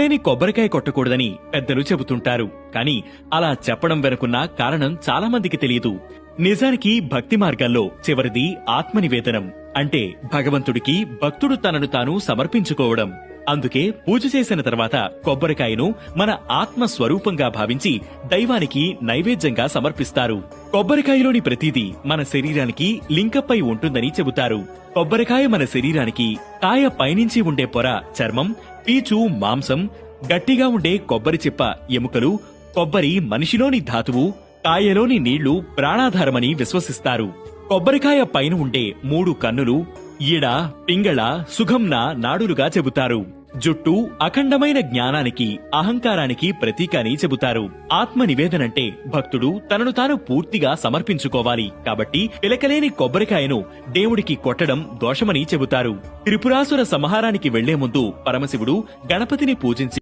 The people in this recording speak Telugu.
లేని కొబ్బరికాయ కొట్టకూడదని పెద్దలు చెబుతుంటారు. కానీ అలా చెప్పడం వెనుకున్న కారణం చాలా మందికి తెలియదు. నిజానికి భక్తి మార్గాల్లో చివరిది ఆత్మనివేదనం. అంటే భగవంతుడికి భక్తుడు తనను తాను సమర్పించుకోవడం. అందుకే పూజ చేసిన తర్వాత కొబ్బరికాయను మన ఆత్మ స్వరూపంగా భావించి దైవానికి నైవేద్యంగా సమర్పిస్తారు. కొబ్బరికాయలోని ప్రతిదీ మన శరీరానికి లింకప్ అయి ఉంటుందని చెబుతారు. కొబ్బరికాయ మన శరీరానికి కాయ పైనుంచి ఉండే పొర చర్మం పీచు మాంసం గట్టిగా ఉండే కొబ్బరి చిప్ప ఎముకలు కొబ్బరి మనిషిలోని ధాతువు కాయలోని నీళ్ళు ప్రాణాధారమని విశ్వసిస్తారు. కొబ్బరికాయ పైన ఉండే మూడు కన్నులు ఈడ పింగళ సుగంన నాడులుగా చెబుతారు. జుట్టు అఖండమైన జ్ఞానానికి అహంకారానికి ప్రతీక అని చెబుతారు. ఆత్మ నివేదనంటే భక్తుడు తనను తాను పూర్తిగా సమర్పించుకోవాలి. కాబట్టి పిలకలేని కొబ్బరికాయను దేవుడికి కొట్టడం దోషమని చెబుతారు. త్రిపురాసుర సంహారానికి వెళ్ళే ముందు పరమశివుడు గణపతిని పూజించి